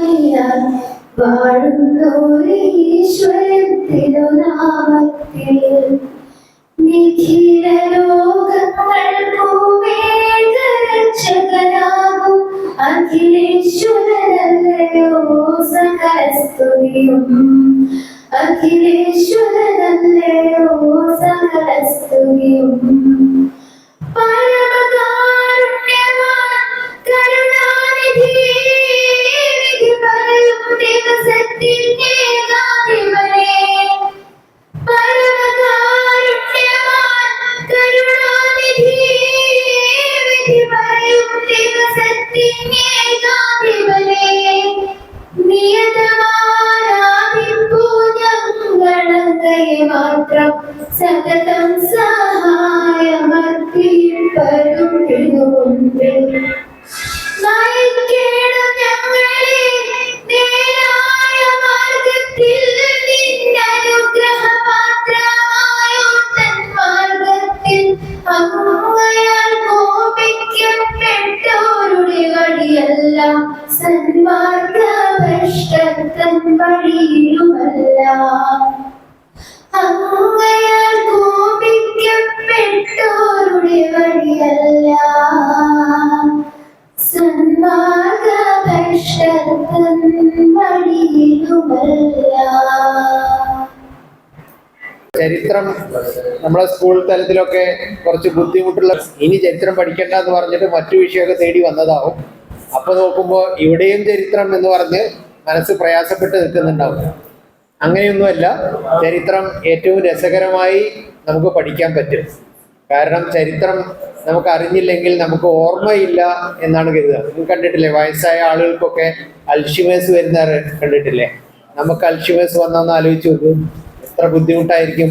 ഞാൻ വാഴുന്നോരീശ്വരൻ തിരുനാമത്തിൽ നിഖില ലോകങ്ങൾക്കുമേകരക്ഷകനാകും അഖിലേശ്വരനല്ലയോ സകലസ്തുതിയും. അഖിലേശ്വരനല്ലയോ സകലസ്തുതിയും. പരമകാരുണ്യവാൻ കരുണാനിധി Martín. ചരിത്രം നമ്മളെ സ്കൂൾ തലത്തിലൊക്കെ കുറച്ച് ബുദ്ധിമുട്ടുള്ള ഇനി ചരിത്രം പഠിക്കണ്ട എന്ന് പറഞ്ഞിട്ട് മറ്റു വിഷയമൊക്കെ തേടി വന്നതാവും. അപ്പൊ നോക്കുമ്പോൾ ഇവിടെയും ചരിത്രം എന്ന് പറഞ്ഞ് മനസ്സ് പ്രയാസപ്പെട്ട് നിൽക്കുന്നുണ്ടാവും. അങ്ങനെയൊന്നുമല്ല ചരിത്രം ഏറ്റവും രസകരമായി നമുക്ക് പഠിക്കാൻ പറ്റും. കാരണം ചരിത്രം നമുക്ക് അറിഞ്ഞില്ലെങ്കിൽ നമുക്ക് ഓർമ്മയില്ല എന്നാണ് കരുതുക. നിങ്ങൾ കണ്ടിട്ടില്ലേ വയസ്സായ ആളുകൾക്കൊക്കെ അൽഷിമേഴ്സ് വരുന്ന കണ്ടിട്ടില്ലേ? നമുക്ക് അൽഷിമേഴ്സ് വന്നൊന്ന് ആലോചിച്ച് നോക്കൂ. എത്ര ബുദ്ധിമുട്ടായിരിക്കും?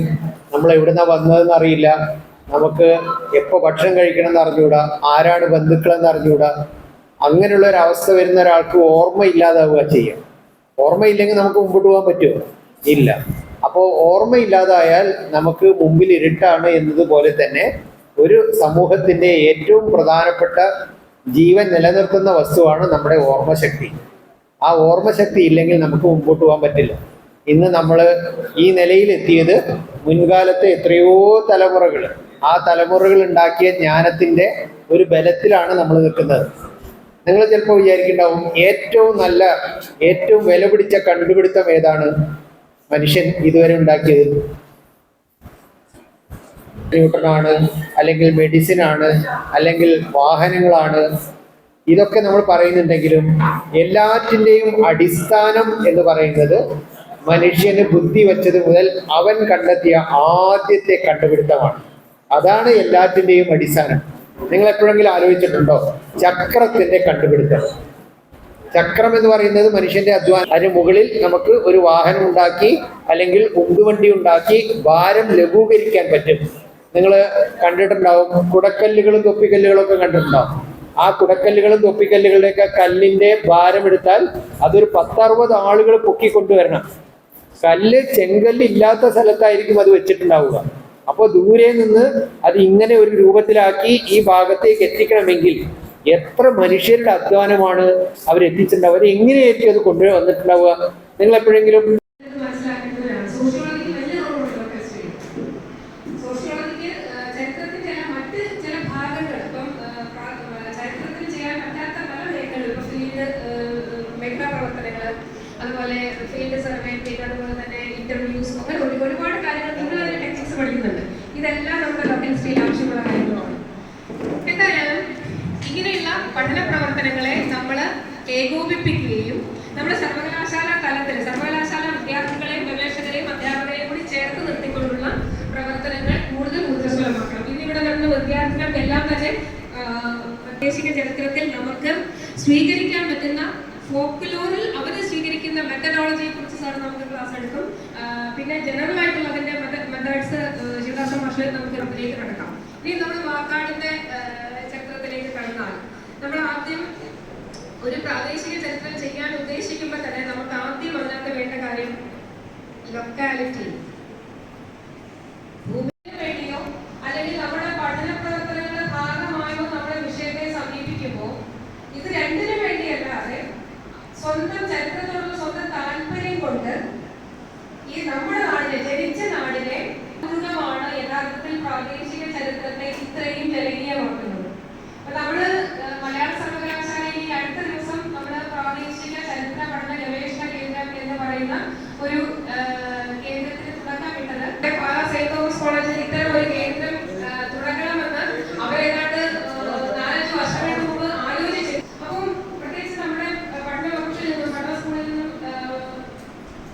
നമ്മൾ എവിടുന്ന വന്നതെന്ന് അറിയില്ല. നമുക്ക് എപ്പോൾ ഭക്ഷണം കഴിക്കണം എന്ന് അറിഞ്ഞുകൂടാ? ആരാണ് ബന്ധുക്കളെന്ന് അറിഞ്ഞുകൂടാ? അങ്ങനെയുള്ള ഒരു അവസ്ഥ വരുന്ന ഒരാൾക്ക് ഓർമ്മ ചെയ്യും. ഓർമ്മയില്ലെങ്കിൽ നമുക്ക് മുമ്പോട്ട് പോകാൻ പറ്റുമോ? ഇല്ല. അപ്പോൾ ഓർമ്മയില്ലാതായാൽ നമുക്ക് മുമ്പിൽ ഇരുട്ടാണ് എന്നതുപോലെ തന്നെ ഒരു സമൂഹത്തിന്റെ ഏറ്റവും പ്രധാനപ്പെട്ട ജീവൻ നിലനിർത്തുന്ന വസ്തുവാണ് നമ്മുടെ ഓർമ്മശക്തി. ആ ഓർമ്മശക്തി ഇല്ലെങ്കിൽ നമുക്ക് മുമ്പോട്ട് പോകാൻ പറ്റില്ല. ഇന്ന് നമ്മൾ ഈ നിലയിൽ എത്തിയത് മുൻകാലത്തെ എത്രയോ തലമുറകൾ ആ തലമുറകൾ ഉണ്ടാക്കിയ ജ്ഞാനത്തിന്റെ ഒരു ബലത്തിലാണ് നമ്മൾ നിൽക്കുന്നത്. നിങ്ങൾ ചിലപ്പോൾ വിചാരിക്കുന്നുണ്ടാവും ഏറ്റവും നല്ല ഏറ്റവും വില പിടിച്ച കണ്ടുപിടുത്തം ഏതാണ്? മനുഷ്യൻ ഇതുവരെ ഉണ്ടാക്കിയത്. ന്യൂട്ടനാണ് അല്ലെങ്കിൽ മെഡിസിൻ ആണ് അല്ലെങ്കിൽ വാഹനങ്ങളാണ്. ഇതൊക്കെ നമ്മൾ പറയുന്നുണ്ടെങ്കിലും എല്ലാറ്റിന്റെയും അടിസ്ഥാനം എന്ന് പറയുന്നത് മനുഷ്യന് ബുദ്ധി വച്ചത് മുതൽ അവൻ കണ്ടെത്തിയ ആദ്യത്തെ കണ്ടുപിടുത്തമാണ്. അതാണ് എല്ലാത്തിന്റെയും അടിസ്ഥാനം. നിങ്ങൾ എപ്പോഴെങ്കിലും ആലോചിച്ചിട്ടുണ്ടോ? ചക്രത്തിന്റെ കണ്ടുപിടുത്തം. ചക്രം എന്ന് പറയുന്നത് മനുഷ്യന്റെ അധ്വാനം. അതിന് മുകളിൽ നമുക്ക് ഒരു വാഹനം ഉണ്ടാക്കി അല്ലെങ്കിൽ ഉന്തുവണ്ടി ഉണ്ടാക്കി ഭാരം ലഘൂകരിക്കാൻ പറ്റും. നിങ്ങൾ കണ്ടിട്ടുണ്ടാവും കുടക്കല്ലുകളും തൊപ്പിക്കല്ലുകളും ഒക്കെ കണ്ടിട്ടുണ്ടാവും. ആ കുടക്കല്ലുകളും തൊപ്പിക്കല്ലുകളുടെയൊക്കെ കല്ലിന്റെ ഭാരം എടുത്താൽ അതൊരു പത്തറുപത് ആളുകൾ പൊക്കിക്കൊണ്ടുവരണം. കല്ല് ചെങ്കല്ല് ഇല്ലാത്ത സ്ഥലത്തായിരിക്കും അത് വെച്ചിട്ടുണ്ടാവുക. അപ്പോൾ ദൂരെ നിന്ന് അത് ഇങ്ങനെ ഒരു രൂപത്തിലാക്കി ഈ ഭാഗത്തേക്ക് എത്തിക്കണമെങ്കിൽ എത്ര മനുഷ്യരുടെ അധ്വാനമാണ് അവരെത്തിച്ചിട്ടുണ്ടാവുക. അവരെങ്ങനെയായിരിക്കും അത് കൊണ്ടുവന്നിട്ടുണ്ടാവുക നിങ്ങൾ എപ്പോഴെങ്കിലും ഇത് മനസ്സിലാക്കേണ്ടതാണ് സോഷ്യോളജിക്ക് വലിയ റോളുണ്ട് ഫെസ്റ്റിവൽ സോഷ്യോളജിക്ക് ചരിത്രത്തിൽ ചില മറ്റ് ചില ഭാഗങ്ങൾ ഇപ്പം ആ, പ്രാ- ആ, ചരിത്രത്തിൽ ചെയ്യാൻ പറ്റാത്ത പല മേഖലകൾ ഇപ്പം ഫീൽഡ് മേഖലാ പ്രവർത്തനങ്ങൾ അതുപോലെ ഫീൽഡ് സർവേ പിന്നെ അതുപോലെ തന്നെ ഇന്റർവ്യൂസ് അങ്ങനെ ഒരു- ഒരുപാട് കാര്യങ്ങൾ നിങ്ങൾ അതിന്റെ ടെക്നിക്സ് പഠിക്കുന്നുണ്ട്. ഇതെല്ലാം നമ്മുടെ ലോക്കൽ സ്റ്റേറ്റ് ആവശ്യമുള്ള കാര്യങ്ങളാണ് എന്തായാലും ഇങ്ങനെയുള്ള പഠന പ്രവർത്തനങ്ങളെ നമ്മൾ ഏകോപിപ്പിക്കുകയും നമ്മുടെ സർവകലാശാല തലത്തിൽ സർവകലാശാല വിദ്യാർത്ഥികളെയും ഗവേഷകരെയും അധ്യാപകരെയും കൂടി ചേർത്ത് നിർത്തിക്കൊണ്ടുള്ള പ്രവർത്തനങ്ങൾ കൂടുതൽ ഊർജസ്വലമാക്കണം. ഇന്നിവിടെ നടന്ന വിദ്യാർത്ഥികൾക്ക് എല്ലാം തന്നെ പ്രാദേശിക ചരിത്രത്തിൽ നമുക്ക് സ്വീകരിക്കാൻ പറ്റുന്ന സ്വീകരിക്കുന്ന സാർ നമുക്ക് ക്ലാസ് എടുക്കും. പിന്നെ ജനറൽ ആയിട്ടുള്ള അതിന്റെ മെത്തേഡ്സ് ശിവദാസ മാഷ് നമുക്ക് അതിലേക്ക് കടക്കാം. ഇനി നമ്മൾ വാക്കാടിന്റെ ചരിത്രത്തിലേക്ക് കടന്നാൽ. നമ്മൾ ആദ്യം ഒരു പ്രാദേശിക ചരിത്രം ചെയ്യാൻ ഉദ്ദേശിക്കുമ്പോൾ തന്നെ നമുക്ക് ആദ്യം അതിനകത്ത് വേണ്ട കാര്യം ലൊക്കാലിറ്റി ഭൂമിക്ക് വേണ്ടിയോ അല്ലെങ്കിൽ നമ്മുടെ പഠന പ്രവർത്തനങ്ങളുടെ ഭാഗമായോ നമ്മുടെ വിഷയത്തെ സമീപിക്കുമ്പോൾ ഇത് രണ്ടിനു വേണ്ടിയല്ലാതെ സ്വന്തം ചരിത്രത്തോടുള്ള സ്വന്തം താല്പര്യം കൊണ്ട് ഈ നമ്മുടെ നാടിനെ ജനിച്ച നാടിനെ അത്ഭുതമാണ് യഥാർത്ഥത്തിൽ പ്രാദേശിക ചരിത്രത്തെ ഇത്രയും ജനകീയമാക്കുന്നത് അപ്പൊ നമ്മൾ ഏഹ്, മലയാള സർവകലാശാലയിൽ ഈ അടുത്ത ദിവസം നമ്മുടെ പ്രാദേശിക ചരിത്ര പഠന ഗവേഷണ കേന്ദ്രം എന്ന് പറയുന്ന ഒരു ഏഹ്, കേന്ദ്രത്തിന് തുടക്കമിട്ടത് ഇവിടെ പാലാ സെന്റ് തോമസ് കോളേജിൽ ഇത്തരം ഒരു കേന്ദ്രം ഏഹ്, തുടങ്ങണമെന്ന് അവരേതാണ്ട് ഏഹ്, നാലഞ്ച് വർഷങ്ങൾക്ക് മുമ്പ് ആലോചിച്ചു അപ്പം പ്രത്യേകിച്ച് നമ്മുടെ ഏഹ്, പഠന വകുപ്പിൽ നിന്നും പഠന സ്കൂളിൽ നിന്നും ഏഹ്,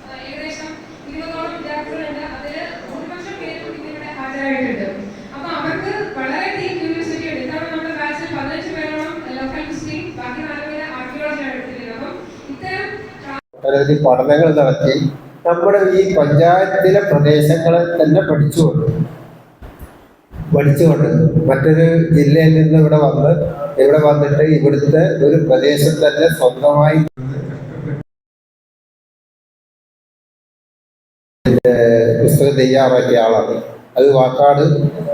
ഏഹ്, ഏകദേശം ഇരുപതോളം വിദ്യാർത്ഥികളുണ്ട് അതിൽ ഭൂരിപക്ഷം പേരും ഇന്നിവിടെ ഹാജരായിട്ടുണ്ട് അപ്പൊ അവർക്ക് വളരെയധികം ക്യൂരിയോസിറ്റി ഉണ്ട് ഇത്തവണ നമ്മുടെ ബാച്ചിൽ പതിനഞ്ച് പേരോളം ലോക്കൽ ഹിസ്റ്ററി ബാക്കി നാലുപേര് ആർക്കിയോളജിയാണ് എടുത്തിരിക്കുന്നത് അപ്പം ഇത്തരം ഒട്ടനവധി പഠനങ്ങൾ നടത്തി നമ്മുടെ ഈ പഞ്ചായത്തിലെ പ്രദേശങ്ങളെ തന്നെ പഠിച്ചുകൊണ്ട് പഠിച്ചുകൊണ്ട് മറ്റൊരു ജില്ലയിൽ നിന്ന് ഇവിടെ വന്ന് ഇവിടെ വന്നിട്ട് ഇവിടുത്തെ ഒരു പ്രദേശം തന്നെ സ്വന്തമായി പുസ്തകം തയ്യാറാക്കിയ ആളാണ്. അത് വാക്കാട്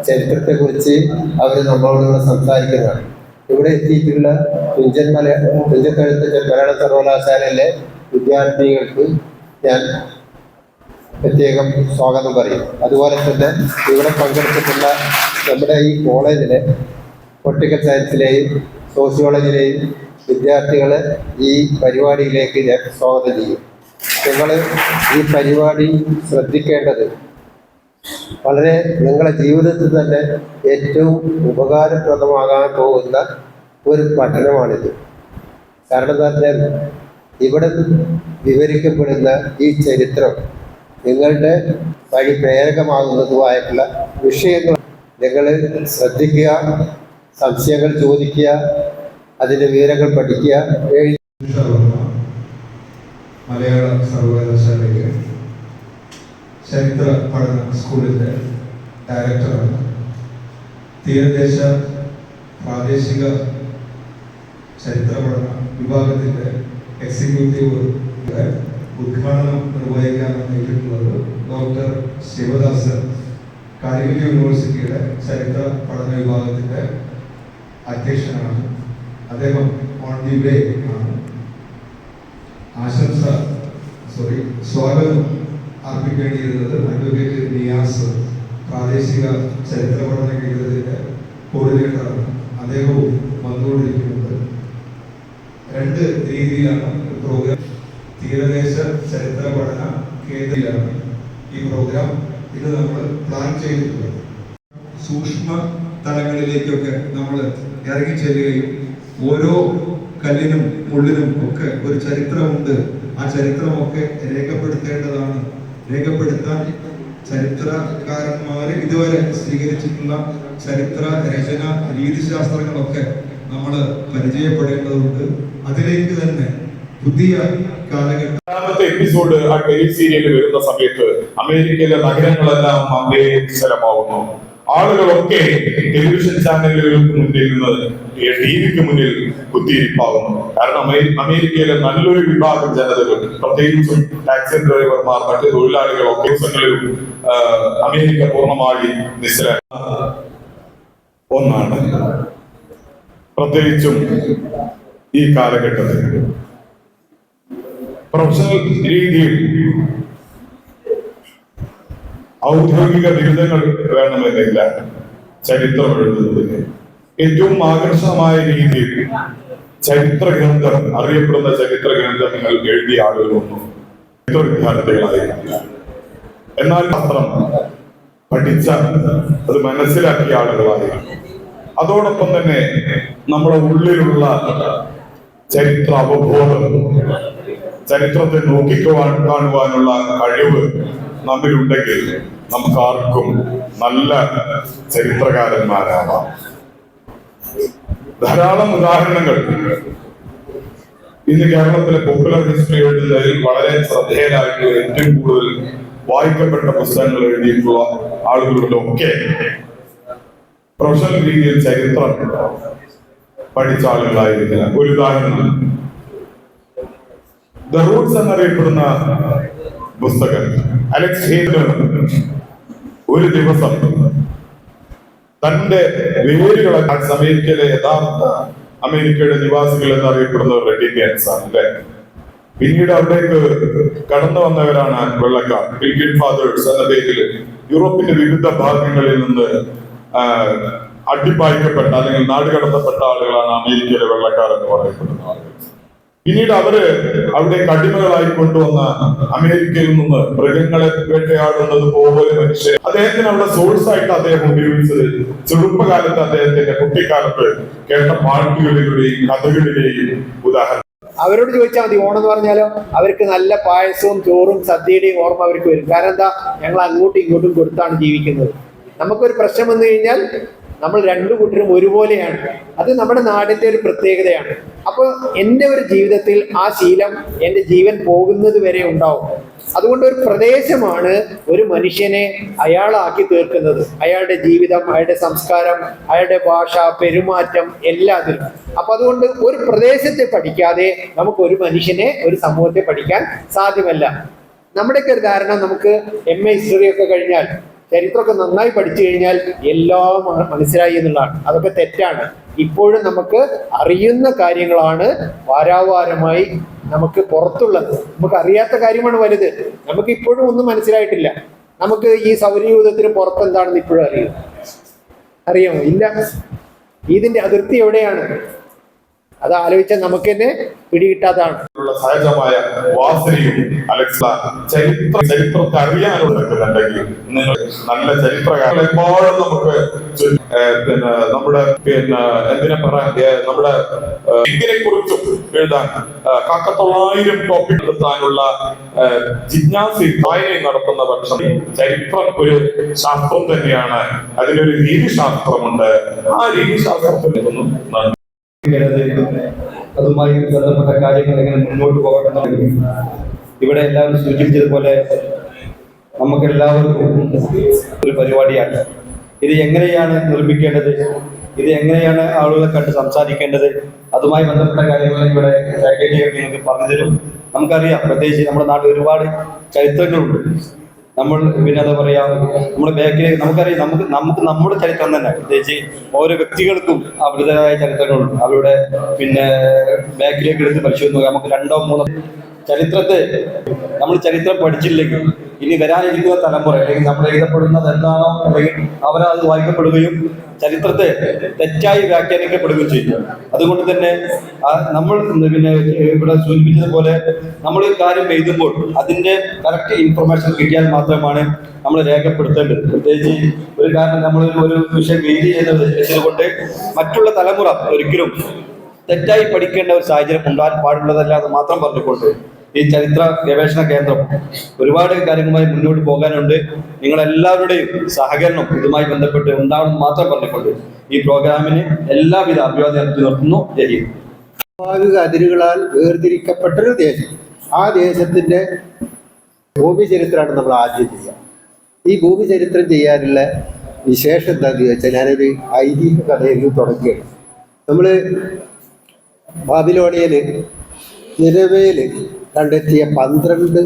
ചരിത്രത്തെക്കുറിച്ച് അവർ നമ്മളോട് സംസാരിക്കുന്നതാണ്. ഇവിടെ എത്തിയിട്ടുള്ള തുഞ്ചൻ മല തുഞ്ചത്തെഴുത്തച്ഛൻ മലയാള സർവകലാശാലയിലെ വിദ്യാർത്ഥികൾക്ക് ഞാൻ പ്രത്യേകം സ്വാഗതം പറയും. അതുപോലെ തന്നെ ഇവിടെ പങ്കെടുത്തിട്ടുള്ള നമ്മുടെ ഈ കോളേജിലെ പൊളിറ്റിക്കൽ സയൻസിലെയും സോഷ്യോളജിയിലെയും വിദ്യാർത്ഥികളെ ഈ പരിപാടിയിലേക്ക് ഞാൻ സ്വാഗതം ചെയ്യും. നിങ്ങൾ ഈ പരിപാടി ശ്രദ്ധിക്കേണ്ടത് വളരെ നിങ്ങളുടെ ജീവിതത്തിൽ തന്നെ ഏറ്റവും ഉപകാരപ്രദമാകാൻ പോകുന്ന ഒരു പഠനമാണിത്. കാരണം എന്താ ഇവിടെ വിവരിക്കപ്പെടുന്ന ഈ ചരിത്രം നിങ്ങളുടെ വഴി പ്രേരകമാകുന്നതുമായിട്ടുള്ള വിഷയങ്ങൾ നിങ്ങൾ ശ്രദ്ധിക്കുക സംശയങ്ങൾ ചോദിക്കുക അതിന്റെ വിവരങ്ങൾ പഠിക്കുക. മലയാള സർവകലാശാലയിലെ ചരിത്ര പഠന സ്കൂളിന്റെ ഡയറക്ടറാണ്. തീരദേശ പ്രാദേശിക ചരിത്ര പഠന വിഭാഗത്തിന്റെ എക്സിക്യൂട്ടീവ് ഉദ്ഘാടനം നിർവഹിക്കാൻ വന്നിട്ടുള്ളത് ഡോക്ടർ ശിവദാസ് കാലിക്കറ്റ് യൂണിവേഴ്സിറ്റിയുടെ ചരിത്ര പഠന വിഭാഗത്തിന്റെ അധ്യക്ഷനാണ്. അദ്ദേഹം ഓൺ ദി വേ ആണ്. ആശംസ സോറി സ്വാഗതം അർപ്പിക്കേണ്ടിയിരുന്നത് അഡ്വക്കേറ്റ് നിയാസ് പ്രാദേശിക ചരിത്ര പഠന കേന്ദ്രത്തിന്റെ കോർഡിനേറ്ററാണ്. രീതിയിലാണ് പ്രോഗ്രാം തീരദേശ ചരിത്ര പഠന കേന്ദ്രയിലാണ് ഈ പ്രോഗ്രാം ഇത് നമ്മൾ പ്ലാൻ ചെയ്തിട്ടുള്ളത്. സൂക്ഷ്മ തലങ്ങളിലേക്കൊക്കെ നമ്മൾ ഇറങ്ങിച്ചെല്ലുകയും ഓരോ കല്ലിനും മുള്ളിനും ഒക്കെ ഒരു ചരിത്രമുണ്ട്. ആ ചരിത്രമൊക്കെ രേഖപ്പെടുത്തേണ്ടതാണ്. രേഖപ്പെടുത്താൻ ചരിത്രകാരന്മാർ ഇതുവരെ സ്വീകരിച്ചിട്ടുള്ള ചരിത്ര രചന രീതിശാസ്ത്രങ്ങളൊക്കെ നമ്മൾ പരിചയപ്പെടേണ്ടതുണ്ട്. അതിലേക്ക് തന്നെ പുതിയ കാലഘട്ടം എപ്പിസോഡ് ആ ടെലി സീരിയൽ വരുന്ന സമയത്ത് അമേരിക്കയിലെ നഗരങ്ങളെല്ലാം അന്തരീക്ഷരമാവുന്നു ആളുകളൊക്കെ ടെലിവിഷൻ ചാനലുകൾക്ക് മുന്നിൽ നിന്ന് ടി വിക്ക് മുന്നിൽ കുത്തിയിരിപ്പാവുന്നു. കാരണം അമേ- അമേരിക്കയിലെ നല്ലൊരു വിഭാഗം ജനതകൾ പ്രത്യേകിച്ചും ടാക്സി ഡ്രൈവർമാർ മറ്റ് തൊഴിലാളികളൊക്കെ ദിവസങ്ങളിലും അമേരിക്ക പൂർണമായി നിശ്ചല ഒന്നാണ് പ്രത്യേകിച്ചും ഈ കാലഘട്ടത്തിൽ. പ്രൊഫഷണൽ രീതിയിൽ ഔദ്യോഗിക ബിരുദങ്ങൾ വേണമെന്നില്ല. ചരിത്രം എഴുതുന്നതിന്. ഏറ്റവും ആകർഷകമായ രീതിയിൽ ചരിത്ര ഗ്രന്ഥം അറിയപ്പെടുന്ന ചരിത്ര ഗ്രന്ഥങ്ങൾ എഴുതിയ ആളുകളൊന്നും ചരിത്ര വിദ്യാർത്ഥികളായിരുന്നില്ല എന്നാൽ പത്രം പഠിച്ച അത് മനസ്സിലാക്കിയ ആളുകളായിരുന്നു അതോടൊപ്പം തന്നെ നമ്മുടെ ഉള്ളിലുള്ള ചരിത്ര അവബോധം ചരിത്രത്തെ നോക്കിക്കുവാൻ കാണുവാനുള്ള കഴിവ് നമ്മിലുണ്ടെങ്കിൽ നമുക്ക് ആർക്കും നല്ല ചരിത്രകാരന്മാരാവാം. ധാരാളം ഉദാഹരണങ്ങൾ. ഇന്ന് കേരളത്തിലെ പോപ്പുലർ ഹിസ്റ്ററി എഴുതുന്നതിൽ വളരെ ശ്രദ്ധേയരായിട്ട് ഏറ്റവും കൂടുതൽ വായിക്കപ്പെട്ട പുസ്തകങ്ങൾ എഴുതിയിട്ടുള്ള ആളുകളുടെ ഒക്കെ പ്രൊഫഷണൽ രീതിയിൽ ചരിത്രം പഠിച്ച ആളുകളായിരിക്കില്ല. ഒരു ഉദാഹരണം. ദ റൂട്ട്സ് എന്നറിയപ്പെടുന്ന പുസ്തകം. അലക്സ് ഒരു ദിവസം തന്റെ വേരുകളെ അമേരിക്കയിലെ യഥാർത്ഥ അമേരിക്കയുടെ നിവാസികൾ എന്നറിയപ്പെടുന്ന റെഡ് ഇന്ത്യൻസ് ആണ് അല്ലെ? പിന്നീട് അവിടേക്ക് കടന്നു വന്നവരാണ് വെള്ളക്കാർ. ഫാദേഴ്സ് എന്ന പേരിൽ യൂറോപ്പിന്റെ വിവിധ ഭാഗങ്ങളിൽ നിന്ന് അടിപ്പായിക്കപ്പെട്ട അല്ലെങ്കിൽ നാടുകടത്തപ്പെട്ട ആളുകളാണ് അമേരിക്കയിലെ വെള്ളക്കാർ എന്ന് പറയപ്പെടുന്ന ആളുകൾ. പിന്നീട് അവർ അവിടെ കടിമകളായി കൊണ്ടുവന്ന അമേരിക്കയിൽ നിന്ന് മൃഗങ്ങളെ വേട്ടയാടുന്നത് പോലെ മനുഷ്യൻ. അദ്ദേഹത്തിന് അവിടെ സോഴ്സ് ആയിട്ട് അദ്ദേഹം ഉപയോഗിച്ചത് ചെറുപ്പകാലത്ത് അദ്ദേഹത്തിന്റെ കുട്ടിക്കാലത്ത് കേട്ട പാട്ടുകളിലൂടെയും കഥകളിലെയും ഉദാഹരണം. അവരോട് ചോദിച്ചാൽ മതി ഓണം എന്ന് പറഞ്ഞാലോ അവർക്ക് നല്ല പായസവും ചോറും സദ്യയുടെയും ഓർമ്മ അവർക്ക് വരും. കാരണം എന്താ? ഞങ്ങൾ അങ്ങോട്ടും ഇങ്ങോട്ടും കൊടുത്താണ് ജീവിക്കുന്നത്. നമുക്കൊരു പ്രശ്നം വന്നു കഴിഞ്ഞാൽ നമ്മൾ രണ്ടു കൂട്ടരും ഒരുപോലെയാണ്. അത് നമ്മുടെ നാടിന്റെ ഒരു പ്രത്യേകതയാണ്. അപ്പോൾ എന്റെ ഒരു ജീവിതത്തിൽ ആ ശീലം എന്റെ ജീവൻ പോകുന്നത് വരെ ഉണ്ടാവും. അതുകൊണ്ട് ഒരു പ്രദേശമാണ് ഒരു മനുഷ്യനെ അയാളാക്കി തീർക്കുന്നത്. അയാളുടെ ജീവിതം അയാളുടെ സംസ്കാരം അയാളുടെ ഭാഷ പെരുമാറ്റം എല്ലാത്തിലും. അപ്പൊ അതുകൊണ്ട് ഒരു പ്രദേശത്തെ പഠിക്കാതെ നമുക്ക് ഒരു മനുഷ്യനെ ഒരു സമൂഹത്തെ പഠിക്കാൻ സാധ്യമല്ല. നമ്മുടെയൊക്കെ ഒരു ധാരണ നമുക്ക് എം എ ഹിസ്റ്ററി ഒക്കെ കഴിഞ്ഞാൽ ചരിത്രമൊക്കെ നന്നായി പഠിച്ചു കഴിഞ്ഞാൽ എല്ലാം മനസ്സിലായി എന്നുള്ളതാണ്. അതൊക്കെ തെറ്റാണ്. ഇപ്പോഴും നമുക്ക് അറിയുന്ന കാര്യങ്ങളാണ് വാരാവാരമായി നമുക്ക് പുറത്തുള്ളത്. നമുക്ക് അറിയാത്ത കാര്യമാണ് വലുത്. നമുക്ക് ഇപ്പോഴും ഒന്നും മനസ്സിലായിട്ടില്ല. നമുക്ക് ഈ സൗരയൂഥത്തിന് പുറത്ത് എന്താണെന്ന് ഇപ്പോഴും അറിയുമോ അറിയാമോ? ഇല്ല. ഇതിന്റെ അതിർത്തി എവിടെയാണ്? അത് ആലോചിച്ചാൽ നമുക്ക് തന്നെ പിടികിട്ടാതാണ് സഹജമായ വാസനയും അലക്സ ചരിത്ര ചരിത്രത്തെ അറിയാനുണ്ടെങ്കിൽ നിങ്ങൾ നല്ല ചരിത്രകാരൻ. എപ്പോഴും നമുക്ക് പിന്നെ നമ്മുടെ പിന്നെ എന്തിനെ പറയാ? നമ്മുടെ ഇതിനെ കുറിച്ചും എഴുതാൻ കാക്കത്തൊള്ളായിരം ടോപ്പിക് എടുത്താനുള്ള ജിജ്ഞാസ വായനയും നടത്തുന്ന പക്ഷം ചരിത്രം ഒരു ശാസ്ത്രം തന്നെയാണ്. അതിനൊരു രീതിശാസ്ത്രമുണ്ട്. ആ രീതിശാസ്ത്രത്തിൽ നിന്നും അതുമായി ബന്ധപ്പെട്ട കാര്യങ്ങൾ എങ്ങനെ മുന്നോട്ട് പോകണം ഇവിടെ എല്ലാവരും സൂചിപ്പിച്ചതുപോലെ നമുക്ക് എല്ലാവർക്കും ഒരു പരിപാടിയാണ്. ഇത് എങ്ങനെയാണ് നിർമ്മിക്കേണ്ടത്? ഇത് എങ്ങനെയാണ് ആളുകളെ കണ്ട് സംസാരിക്കേണ്ടത്? അതുമായി ബന്ധപ്പെട്ട കാര്യങ്ങൾ ഇവിടെ പാക്കേജ് നിങ്ങൾക്ക് പറഞ്ഞു തരും നമുക്കറിയാം പ്രത്യേകിച്ച് നമ്മുടെ നാട്ടിൽ ഒരുപാട് ചരിത്രങ്ങളുണ്ട്. നമ്മൾ പിന്നെ എന്താ പറയാ നമ്മുടെ ബാക്കിലെ നമുക്കറിയാം നമുക്ക് നമുക്ക് നമ്മുടെ ചരിത്രം തന്നെ. പ്രത്യേകിച്ച് ഓരോ വ്യക്തികൾക്കും അവരുടേതായ ചരിത്രങ്ങളുണ്ട്. അവരുടെ പിന്നെ ബാക്കിലേക്ക് എടുത്ത് പരിശോധിക്കുക നമുക്ക് രണ്ടോ മൂന്നോ ചരിത്രത്തെ നമ്മൾ ചരിത്രം പഠിച്ചില്ലെങ്കിൽ ഇനി വരാനിരിക്കുന്ന തലമുറ അല്ലെങ്കിൽ നമ്മൾ എഴുതപ്പെടുന്നത് എന്താണോ അല്ലെങ്കിൽ അവരത് വായിക്കപ്പെടുകയും ചരിത്രത്തെ തെറ്റായി വ്യാഖ്യാനിക്കപ്പെടുകയും ചെയ്യും അതുകൊണ്ട് തന്നെ നമ്മൾ പിന്നെ ഇവിടെ സൂചിപ്പിച്ചതുപോലെ നമ്മൾ ഈ കാര്യം എഴുതുമ്പോൾ അതിന്റെ കറക്റ്റ് ഇൻഫർമേഷൻ കിട്ടിയാൽ മാത്രമാണ് നമ്മൾ രേഖപ്പെടുത്തേണ്ടത്. പ്രത്യേകിച്ച് ഒരു കാരണം നമ്മൾ ഒരു വിഷയം എഴുതി ചെയ്തത് വെച്ചതുകൊണ്ട് മറ്റുള്ള തലമുറ ഒരിക്കലും തെറ്റായി പഠിക്കേണ്ട ഒരു സാഹചര്യം ഉണ്ടാകാൻ പാടുള്ളതല്ല എന്ന് മാത്രം പറഞ്ഞുകൊണ്ട് ഈ ചരിത്ര ഗവേഷണ കേന്ദ്രം ഒരുപാട് കാര്യങ്ങളുമായി മുന്നോട്ട് പോകാനുണ്ട്. നിങ്ങളെല്ലാവരുടെയും സഹകരണം ഇതുമായി ബന്ധപ്പെട്ട് ഉണ്ടാവണം മാത്രം പറഞ്ഞുകൊണ്ട് ഈ പ്രോഗ്രാമിന് എല്ലാവിധ അഭിവാദ്യം നിർത്തുന്നു ജയ് സ്വാഭാവിക അതിരുകളാൽ വേർതിരിക്കപ്പെട്ടൊരു ദേശം. ആ ദേശത്തിന്റെ ഭൂമി ചരിത്രമാണ് നമ്മൾ ആദ്യം ചെയ്യുക ഈ ഭൂമി ചരിത്രം ചെയ്യാനുള്ള വിശേഷം എന്താണെന്ന് ചോദിച്ചാൽ ഞാനൊരു ഐതിഹ്യ കഥയിൽ തുടങ്ങുകയാണ് നമ്മൾ ബാബിലോണിയയിൽ നിലവേൽ കണ്ടെത്തിയ പന്ത്രണ്ട്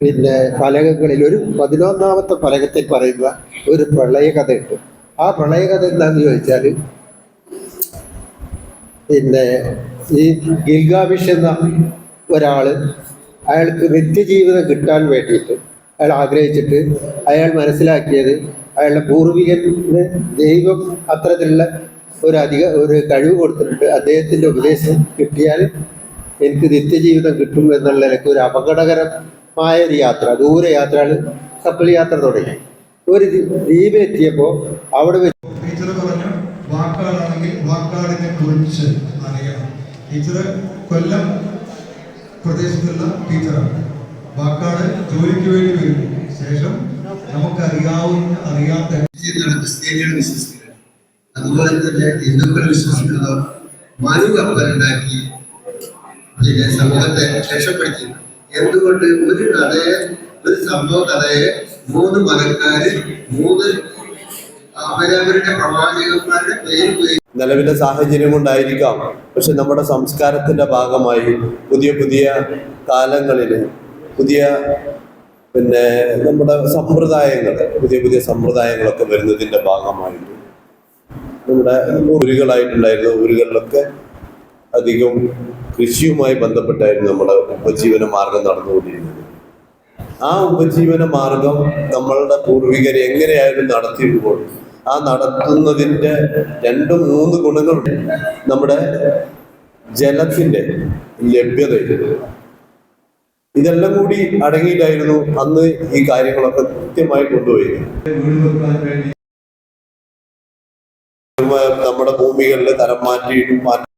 പിന്നെ ഫലകങ്ങളിൽ ഒരു പതിനൊന്നാമത്തെ ഫലകത്തിൽ പറയുന്ന ഒരു പ്രളയകഥയുണ്ട് ആ പ്രളയകഥ എന്താണെന്ന് ചോദിച്ചാൽ പിന്നെ ഈ ഗിൽഗാമിഷ് എന്ന ഒരാൾ അയാൾക്ക് നിത്യജീവിതം കിട്ടാൻ വേണ്ടിയിട്ട് അയാൾ ആഗ്രഹിച്ചിട്ട് അയാൾ മനസ്സിലാക്കിയത് അയാളുടെ പൂർവികന് ദൈവം അത്തരത്തിലുള്ള ഒരു അധിക ഒരു കഴിവ് കൊടുത്തിട്ടുണ്ട്. അദ്ദേഹത്തിന്റെ ഉപദേശം കിട്ടിയാൽ എനിക്ക് നിത്യജീവിതം കിട്ടും എന്നുള്ള എനിക്ക് ഒരു അപകടകരമായ ഒരു യാത്ര ദൂര യാത്ര കപ്പൽ യാത്ര തുടങ്ങി ഒരു ദ്വീപ് എത്തിയപ്പോ അവിടെ വെച്ച് ടീച്ചർ പറഞ്ഞു വാക്കാടാണെങ്കിൽ വാക്കാടിനെ കുറിച്ച് അറിയണം. ടീച്ചർ കൊല്ലം പ്രദേശത്തുള്ള ടീച്ചറാണ്. വാക്കാട് ജോലിക്ക് വേണ്ടി വരുന്നു. ശേഷം നമുക്കറിയാവുന്ന അറിയാത്ത അതുപോലെ തന്നെ ഹിന്ദുക്കൾ വിശ്വസിക്കുന്നത് മനു കപ്പലുണ്ടാക്കി പിന്നെ സമൂഹത്തെ രക്ഷപ്പെടുത്തി. എന്തുകൊണ്ട് ഒരു കഥയെ ഒരു സംഭവ കഥയെ മൂന്ന് മകന്മാര് മൂന്ന് അവരവരുടെ പ്രവാചകന്മാരുടെ പേര് പേര് നിലവിലെ സാഹചര്യം കൊണ്ടായിരിക്കാം പക്ഷെ നമ്മുടെ സംസ്കാരത്തിന്റെ ഭാഗമായി പുതിയ പുതിയ കാലങ്ങളിൽ പുതിയ പിന്നെ നമ്മുടെ സമ്പ്രദായങ്ങൾ പുതിയ പുതിയ സമ്പ്രദായങ്ങളൊക്കെ വരുന്നതിന്റെ ഭാഗമായിട്ട് നമ്മുടെ ഊരുകളായിട്ടുണ്ടായിരുന്ന ഊരുകളിലൊക്കെ അധികം കൃഷിയുമായി ബന്ധപ്പെട്ടായിരുന്നു നമ്മുടെ ഉപജീവന മാർഗം നടന്നുകൊണ്ടിരുന്നത്. ആ ഉപജീവന മാർഗം നമ്മളുടെ പൂർവികർ എങ്ങനെയായിരുന്നു നടത്തിയിരുമ്പോൾ ആ നടത്തുന്നതിന്റെ രണ്ട് മൂന്ന് ഗുണങ്ങളുണ്ട്. നമ്മുടെ ജലത്തിന്റെ ലഭ്യത ഇതെല്ലാം കൂടി അടങ്ങിയിട്ടായിരുന്നു അന്ന് ഈ കാര്യങ്ങളൊക്കെ കൃത്യമായി വേണ്ടി നമ്മുടെ ഭൂമികളിൽ തരം മാറ്റിയിട്ടും മാറ്റി